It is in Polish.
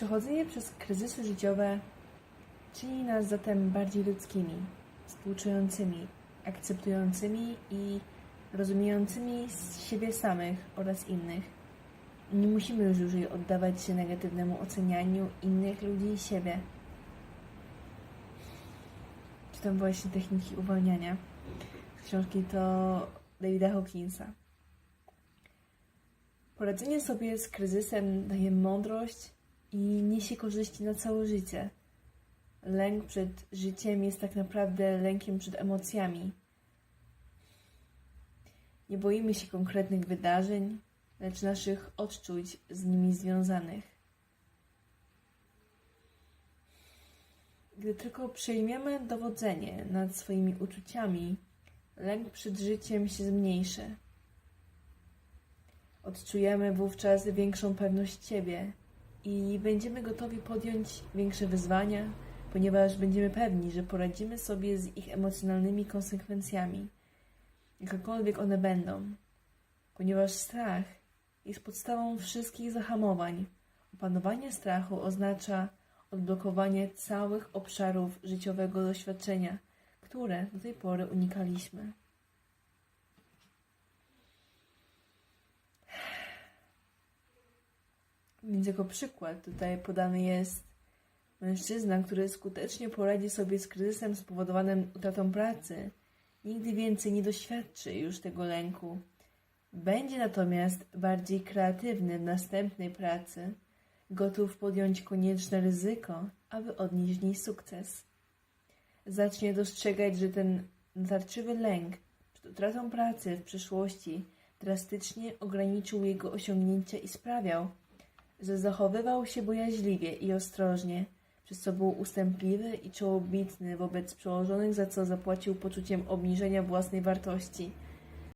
Przechodzenie przez kryzysy życiowe czyni nas zatem bardziej ludzkimi, współczującymi, akceptującymi i rozumiejącymi siebie samych oraz innych. Nie musimy już dłużej oddawać się negatywnemu ocenianiu innych ludzi i siebie. Czytam właśnie techniki uwalniania z książki to Davida Hawkinsa. Poradzenie sobie z kryzysem daje mądrość i niesie korzyści na całe życie. Lęk przed życiem jest tak naprawdę lękiem przed emocjami. Nie boimy się konkretnych wydarzeń, lecz naszych odczuć z nimi związanych. Gdy tylko przejmiemy dowodzenie nad swoimi uczuciami, lęk przed życiem się zmniejszy. Odczujemy wówczas większą pewność siebie i będziemy gotowi podjąć większe wyzwania, ponieważ będziemy pewni, że poradzimy sobie z ich emocjonalnymi konsekwencjami, jakiekolwiek one będą. Ponieważ strach jest podstawą wszystkich zahamowań. Opanowanie strachu oznacza odblokowanie całych obszarów życiowego doświadczenia, które do tej pory unikaliśmy. Więc jako przykład tutaj podany jest mężczyzna, który skutecznie poradzi sobie z kryzysem spowodowanym utratą pracy. Nigdy więcej nie doświadczy już tego lęku. Będzie natomiast bardziej kreatywny w następnej pracy, gotów podjąć konieczne ryzyko, aby odnieść w niej sukces. Zacznie dostrzegać, że ten natarczywy lęk przed utratą pracy w przyszłości drastycznie ograniczył jego osiągnięcia i sprawiał, że zachowywał się bojaźliwie i ostrożnie, przez co był ustępliwy i czołobitny wobec przełożonych, za co zapłacił poczuciem obniżenia własnej wartości –